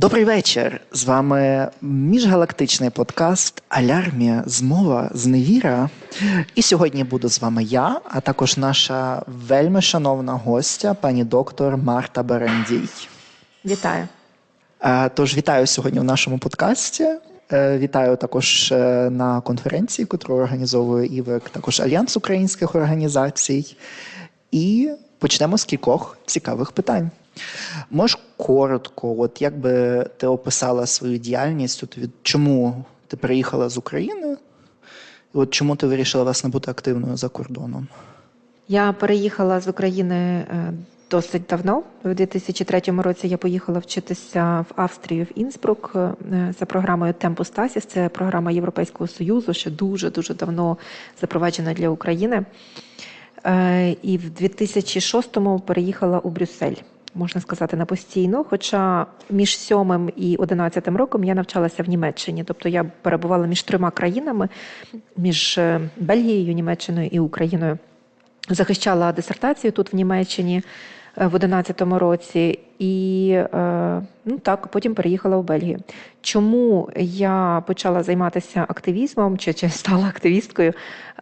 Добрий вечір. З вами міжгалактичний подкаст Алярмія, змова, зневіра. І сьогодні буду з вами я, а також наша вельми шановна гостя, пані доктор Марта Берендій. Вітаю. Е, Тож вітаю сьогодні в нашому подкасті. Е, Вітаю також е, на конференції, яку організовує ІВЕК, також Альянс українських організацій. І почнемо з кількох цікавих питань. Можеш коротко, от як би ти описала свою діяльність, от від чому ти приїхала з України, і от чому ти вирішила власне бути активною за кордоном? Я переїхала з України е, досить давно. У 2003 році я поїхала вчитися в Австрію в Інсбрук е, за програмою Tempus Tasis. Це програма Європейського Союзу, що дуже дуже давно запроваджена для України. Е, І в 2006-му переїхала у Брюссель. Можна сказати, на постійно. Хоча між сьомим і одинадцятим роком я навчалася в Німеччині, тобто я перебувала між трьома країнами, між е, Бельгією, Німеччиною і Україною. Захищала дисертацію тут в Німеччині е, в 11-му році, і е, ну так потім переїхала в Бельгію. Чому я почала займатися активізмом чи, чи стала активісткою?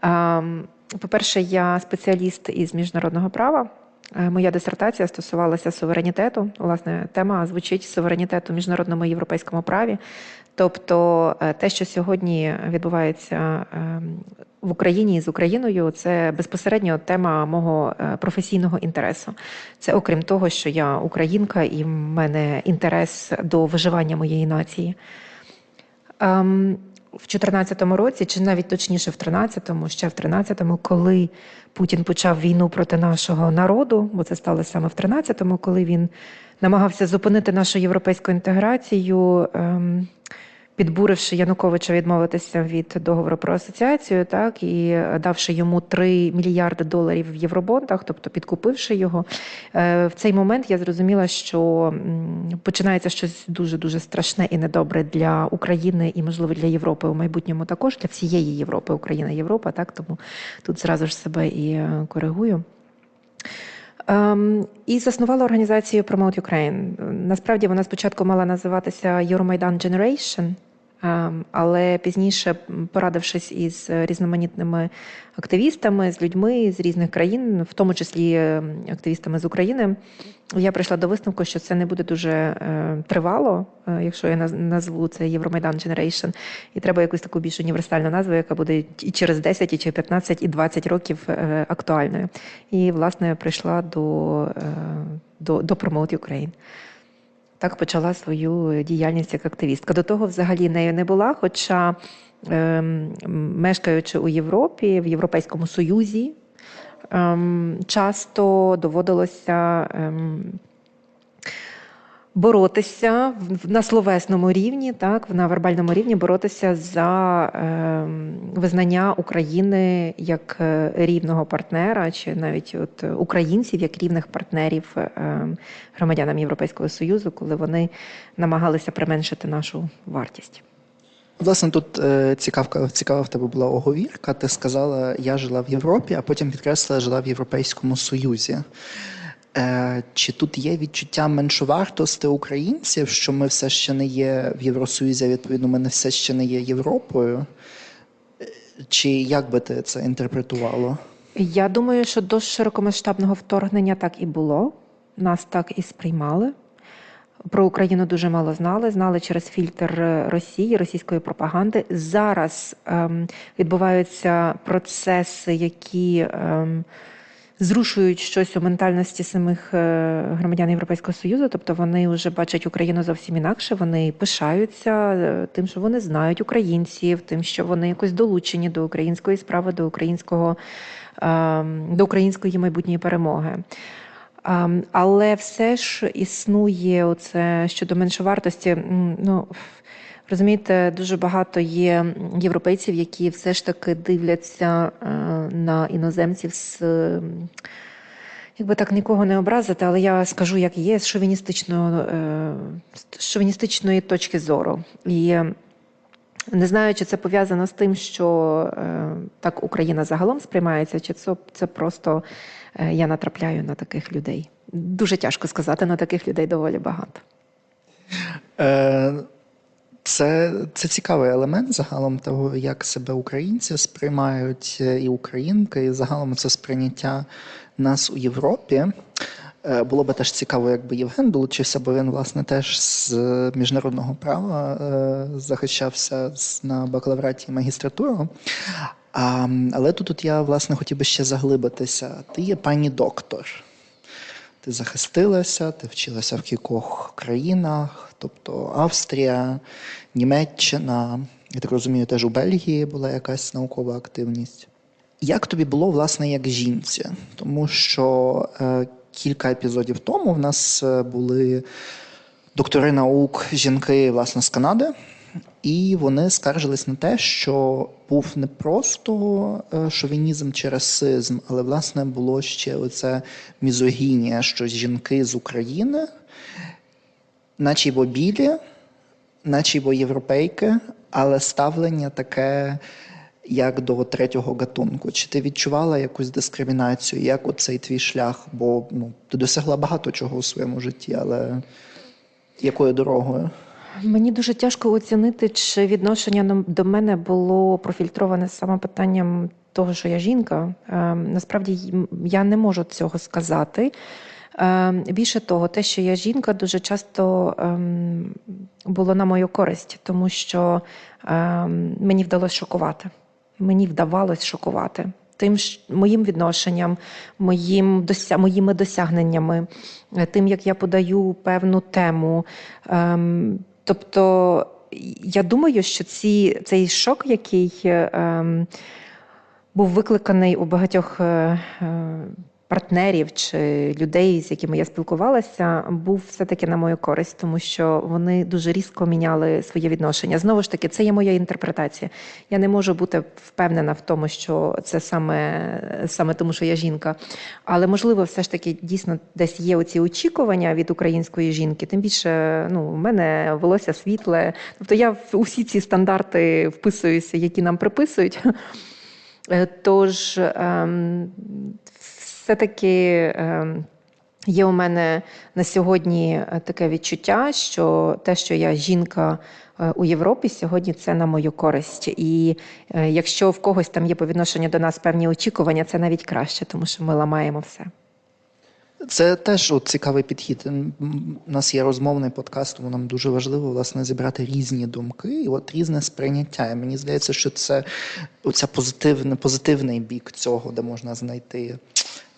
Ем, По-перше, я спеціаліст із міжнародного права. Е, Моя дисертація стосувалася суверенітету. Власне, тема звучить суверенітет у міжнародному європейському праві. Тобто, е, те, що сьогодні відбувається ем, в Україні з Україною, це безпосередньо тема мого е, професійного інтересу. Це окрім того, що я українка і в мене інтерес до виживання моєї нації. В 2014 році, чи навіть точніше в 13-му, ще в 13-му, коли Путін почав війну проти нашого народу, бо це сталося саме в 13-му, коли він намагався зупинити нашу європейську інтеграцію, ем, підбуривши Януковича відмовитися від договору про асоціацію, так і давши йому 3 мільярди доларів в євробондах, тобто підкупивши його. Е, В цей момент я зрозуміла, що починається щось дуже дуже страшне і недобре для України і, можливо, для Європи у майбутньому також для всієї Європи, Україна, Європа. Так тому тут зразу ж себе і е, коригую. Ем, і заснувала організацію Promote Ukraine. Насправді вона спочатку мала називатися Euromaidan Generation, ем, але пізніше, порадившись із різноманітними активістами, з людьми з різних країн, в тому числі ем, активістами з України, я прийшла до висновку, що це не буде дуже е, тривало, е, якщо я наз- назву це Euromaidan Generation, і треба якусь таку більш універсальну назву, яка буде і через 10, і через 15, і 20 років е, актуальною. І, власне, прийшла до, е, до, до Promote Ukraine. Так почала свою діяльність як активістка. До того взагалі нею не була, хоча, ем, мешкаючи у Європі, в Європейському Союзі, ем, часто доводилося ем, боротися на словесному рівні, так, на вербальному рівні боротися за ем, визнання України як е, рівного партнера, чи навіть от е, українців як рівних партнерів ем, громадянам Європейського Союзу, коли вони намагалися применшити нашу вартість. Власне, тут е, цікавка, цікава в тебе була оговірка. Ти сказала, я жила в Європі, а потім підкреслила, жила в Європейському Союзі. Е, чи тут є відчуття меншовартості українців, що ми все ще не є в Євросоюзі, відповідно, ми не все ще не є Європою? Е, Чи як би ти це інтерпретувала? Я думаю, що до широкомасштабного вторгнення так і було. Нас так і сприймали. Про Україну дуже мало знали. Знали через фільтр Росії, російської пропаганди. Зараз ем, відбуваються процеси, які ем, зрушують щось у ментальності самих е, громадян Європейського Союзу. Тобто вони вже бачать Україну зовсім інакше. Вони пишаються е, тим, що вони знають українців, тим, що вони якось долучені до української справи, до українського ем, до української майбутньої перемоги. Ем, Але все ж існує оце щодо меншовартості. Ну розумієте, дуже багато є європейців, які все ж таки дивляться е, на іноземців з. Якби так нікого не образити, але я скажу, як є, з шовіністичного, е, з шовіністичної точки зору. І не знаю, чи це пов'язано з тим, що е, так Україна загалом сприймається, чи це, це просто я натрапляю на таких людей. Дуже тяжко сказати, на таких людей доволі багато. Е, Це, це цікавий елемент загалом того, як себе українці сприймають е, і українки, і загалом це сприйняття нас у Європі. Е, Було би теж цікаво, якби Євген долучився, бо він, власне, теж з міжнародного права е, захищався на бакалавраті і магістратуру. Але тут я, власне, хотів би ще заглибитися. Ти є пані доктор. Ти захистилася, ти вчилася в кількох країнах, тобто Австрія, Німеччина, я так розумію, теж у Бельгії була якась наукова активність. Як тобі було, власне, як жінці? Тому що е, кілька епізодів тому в нас е, були доктори наук жінки, власне, з Канади, і вони скаржились на те, що був не просто е, шовінізм чи расизм, але власне було ще оце мізогінія, що жінки з України, наче бо білі, наче бо європейки, але ставлення таке. Як до третього гатунку, чи ти відчувала якусь дискримінацію? Як оцей твій шлях? Бо ну, ти досягла багато чого у своєму житті, але якою дорогою? Мені дуже тяжко оцінити, чи відношення до мене було профільтроване саме питанням того, що я жінка. Ем, Насправді я не можу цього сказати. Ем, Більше того, те, що я жінка, дуже часто ем, було на мою користь, тому що ем, мені вдалося шокувати. Мені вдавалось шокувати. Тим моїм відношенням, моїм дося, моїми досягненнями, е, тим, як я подаю певну тему. Ем, тобто, я думаю, що ці, цей шок, який ем, був викликаний у багатьох е, е, партнерів чи людей, з якими я спілкувалася, був все-таки на мою користь, тому що вони дуже різко міняли своє відношення. Знову ж таки, це є моя інтерпретація. Я не можу бути впевнена в тому, що це саме, саме тому, що я жінка. Але можливо, все ж таки дійсно десь є оці очікування від української жінки. Тим більше, ну, у мене волосся світле. Тобто я в усі ці стандарти вписуюся, які нам приписують. Е, Тож ем, все-таки ем, є у мене на сьогодні е, таке відчуття, що те, що я жінка е, у Європі, сьогодні це на мою користь. І е, якщо в когось там є по відношенню до нас певні очікування, це навіть краще, тому що ми ламаємо все. Це теж от, цікавий підхід. У нас є розмовний подкаст, тому нам дуже важливо власне зібрати різні думки і от різне сприйняття. І мені здається, що це оця позитивний, позитивний бік цього, де можна знайти.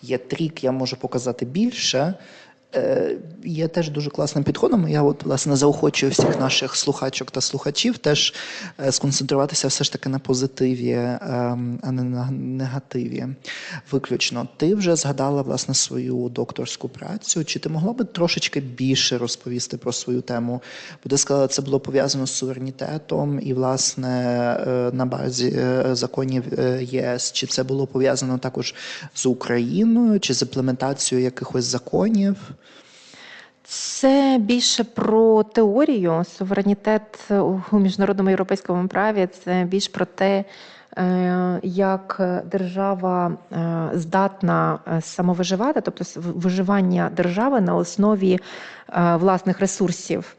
Є трік, я можу показати більше. Е, Є теж дуже класним підходом. Я от власне заохочую всіх наших слухачок та слухачів теж е, сконцентруватися все ж таки на позитиві, ем, а не на негативі. Виключно. Ти вже згадала власне свою докторську працю. Чи ти могла би трошечки більше розповісти про свою тему? Бо ти сказала, це було пов'язано з суверенітетом і, власне, е, на базі законів єС. Чи це було пов'язано також з Україною, чи з імплементацією якихось законів? Це більше про теорію. Суверенітет у міжнародному європейському праві це більш про те, як держава е, здатна е, самовиживати, тобто виживання держави на основі е, власних ресурсів.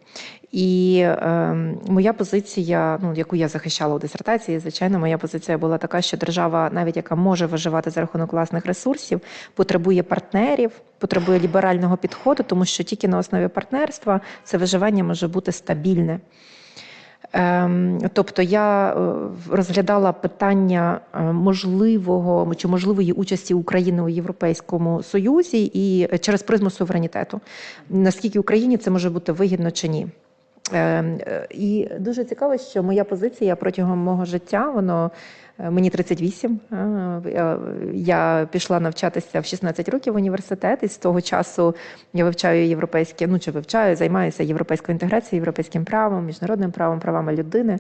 І е, моя позиція, ну яку я захищала у дисертації, звичайно, моя позиція була така, що держава, навіть яка може виживати за рахунок власних ресурсів, потребує партнерів, потребує ліберального підходу, тому що тільки на основі партнерства це виживання може бути стабільне. Ем, Тобто я е, розглядала питання е, можливого чи можливої участі України у Європейському Союзі і е, через призму суверенітету. Наскільки Україні це може бути вигідно чи ні? Ем, е, І дуже цікаво, що моя позиція протягом мого життя, воно е, мені 38. я- Я пішла навчатися в 16 років в університет, і з того часу я вивчаю європейське, ну чи вивчаю, займаюся європейською інтеграцією, європейським правом, міжнародним правом, правами людини.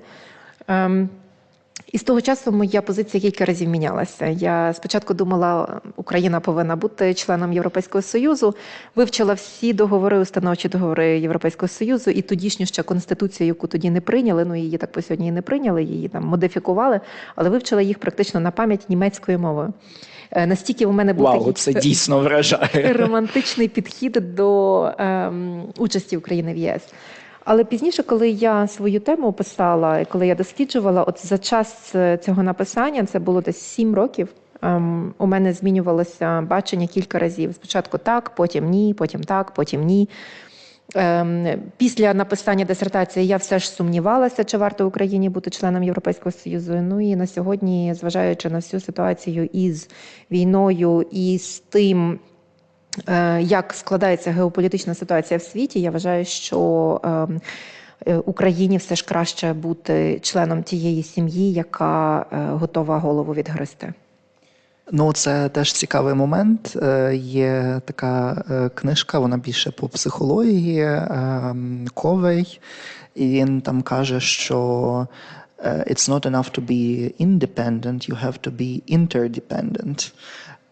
І з того часу моя позиція кілька разів мінялася. Я спочатку думала, Україна повинна бути членом Європейського Союзу, вивчила всі договори, установчі договори Європейського Союзу і тодішню ще конституцію, яку тоді не прийняли. Ну її так по сьогодні і не прийняли, її там модифікували, але вивчила їх практично на пам'ять німецькою мовою. Е, Настільки у мене був Вау, такий це дійсно вражає. романтичний підхід до ем, участі України в ЄС. Але пізніше, коли я свою тему писала, коли я досліджувала, от за час е, цього написання, це було десь сім років. ем, У мене змінювалося бачення кілька разів. Спочатку так, потім ні, потім так, потім ні. Ем, Після написання дисертації я все ж сумнівалася, чи варто Україні бути членом Європейського Союзу. Ну і на сьогодні, зважаючи на всю ситуацію із війною і з тим, як складається геополітична ситуація в світі, я вважаю, що ем, е, Україні все ж краще бути членом тієї сім'ї, яка е, готова голову відгризти. Ну, це теж цікавий момент. Е, Є така е, книжка, вона більше по психології ем, Ковей, і він там каже, що е, it's not enough to be independent, you have to be interdependent.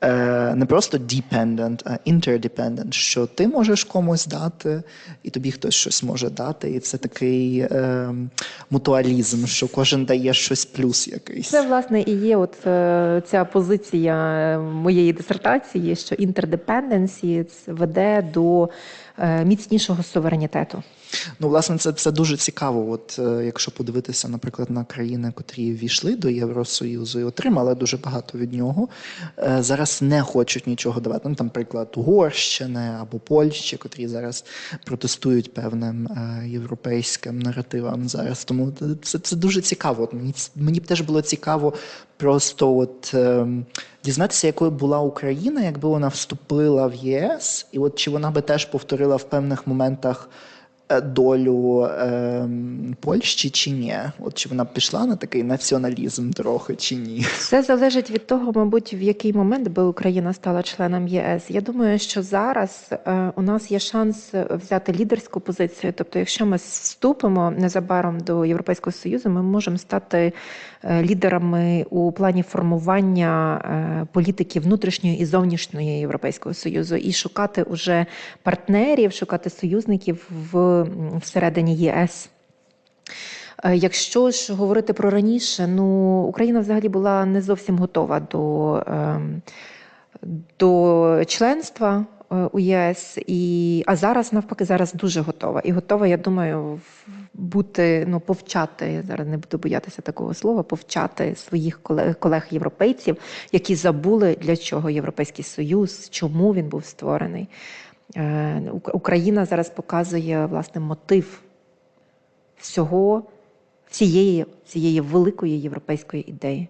Е, Не просто dependent, а interdependent, що ти можеш комусь дати, і тобі хтось щось може дати. І це такий е, мутуалізм, що кожен дає щось плюс якийсь. Це власне і є от е, ця позиція моєї дисертації, що інтердепенденсі веде до міцнішого суверенітету. Ну, власне, це, це дуже цікаво. От е, якщо подивитися, наприклад, на країни, котрі війшли до Євросоюзу і отримали дуже багато від нього, е, зараз не хочуть нічого давати. Ну, там, приклад Угорщини або Польщі, котрі зараз протестують певним е, європейським наративам зараз. Тому це, це дуже цікаво. Мені, мені б теж було цікаво просто от. ем, Дізнатися, якою була Україна, якби вона вступила в ЄС, і от чи вона би теж повторила в певних моментах долю е, Польщі чи ні? От чи вона пішла на такий націоналізм трохи чи ні? Все залежить від того, мабуть, в який момент би Україна стала членом ЄС. Я думаю, що зараз е, у нас є шанс взяти лідерську позицію. Тобто, якщо ми вступимо незабаром до Європейського Союзу, ми можемо стати е, лідерами у плані формування е, політики внутрішньої і зовнішньої Європейського Союзу і шукати уже партнерів, шукати союзників в всередині ЄС. Е, Якщо ж говорити про раніше, ну Україна взагалі була не зовсім готова до, ем, до членства е, у ЄС, і, а зараз навпаки зараз дуже готова. І готова, я думаю, бути ну, повчати. Я зараз не буду боятися такого слова, повчати своїх колег, колег-європейців, які забули для чого Європейський Союз, чому він був створений. Е, Ук- Україна зараз показує власне мотив всього всієї, цієї великої європейської ідеї.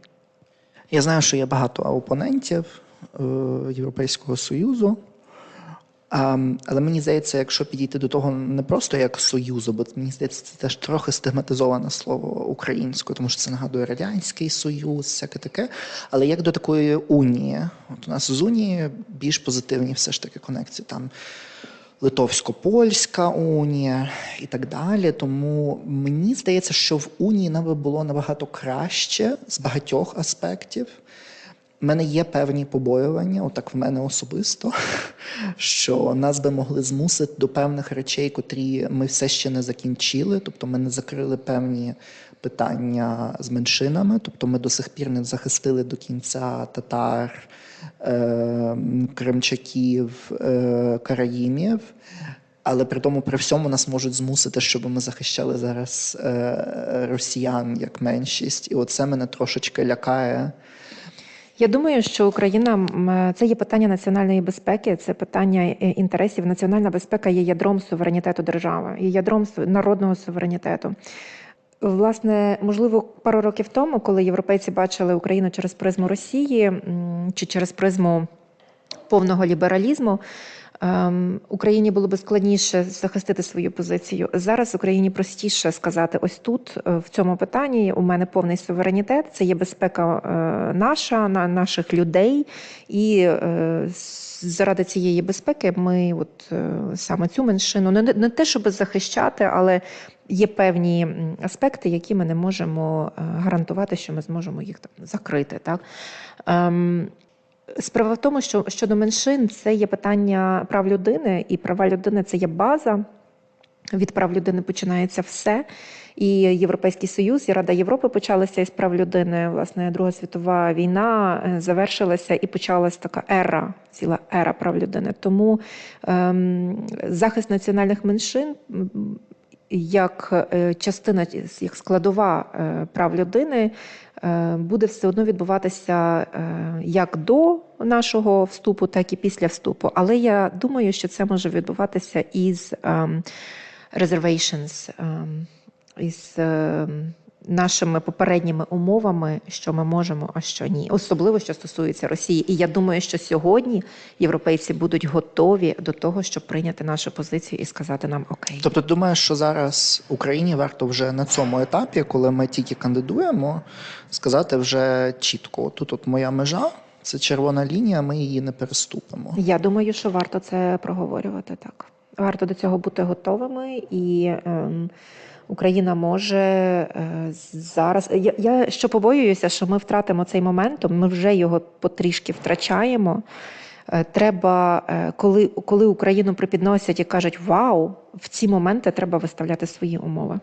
Я знаю, що є багато опонентів е, Європейського Союзу. А, але мені здається, якщо підійти до того не просто як союзу, бо мені здається, це теж трохи стигматизоване слово українською, тому що це нагадує Радянський Союз, всяке таке. Але як до такої унії, от у нас з унії більш позитивні все ж таки конекції. Там Литовсько-Польська унія і так далі. Тому мені здається, що в унії нам було набагато краще з багатьох аспектів. У мене є певні побоювання, отак в мене особисто, що нас би могли змусити до певних речей, котрі ми все ще не закінчили. Тобто ми не закрили певні питання з меншинами, тобто ми до сих пір не захистили до кінця татар, е, кримчаків, е, караїмів. Але при тому, при всьому нас можуть змусити, щоб ми захищали зараз е, росіян як меншість. І оце мене трошечки лякає. Я думаю, що Україна це є питання національної безпеки, це питання е, інтересів. Національна безпека є ядром суверенітету держави, є ядром народного суверенітету. Власне, можливо, пару років тому, коли європейці бачили Україну через призму Росії чи через призму повного лібералізму, Україні було би складніше захистити свою позицію. Зараз Україні простіше сказати: ось тут, е, в цьому питанні, у мене повний суверенітет, це є безпека е, наша, на наших людей, і е, заради цієї безпеки ми, от саме цю меншину, не, те, щоб захищати, але є певні аспекти, які ми не можемо гарантувати, що ми зможемо їх там закрити. Так? Справа в тому, що щодо меншин це є питання прав людини, і права людини це є база. Від прав людини починається все. І Європейський Союз, і Рада Європи почалися із прав людини. Власне, Друга світова війна е, завершилася і почалась така ера, ціла ера прав людини. Тому ем, захист національних меншин як е, частина, як складова е, прав людини, е, буде все одно відбуватися е, як до нашого вступу, так і після вступу. Але я думаю, що це може відбуватися із ем, reservations, ем, із ем, нашими попередніми умовами, що ми можемо, а що ні, особливо що стосується Росії. І я думаю, що сьогодні європейці будуть готові до того, щоб прийняти нашу позицію і сказати нам окей. Тобто, думаєш, що зараз Україні варто вже на цьому етапі, коли ми тільки кандидуємо, сказати вже чітко: тут от моя межа, це червона лінія, ми її не переступимо. Я думаю, що варто це проговорювати так. Варто до цього бути готовими, і ем, Україна може е, зараз. Я, я що побоююся, що ми втратимо цей момент. ми вже його потрішки втрачаємо. Е, Треба, е, коли, коли Україну припідносять і кажуть Вау, в ці моменти треба виставляти свої умови.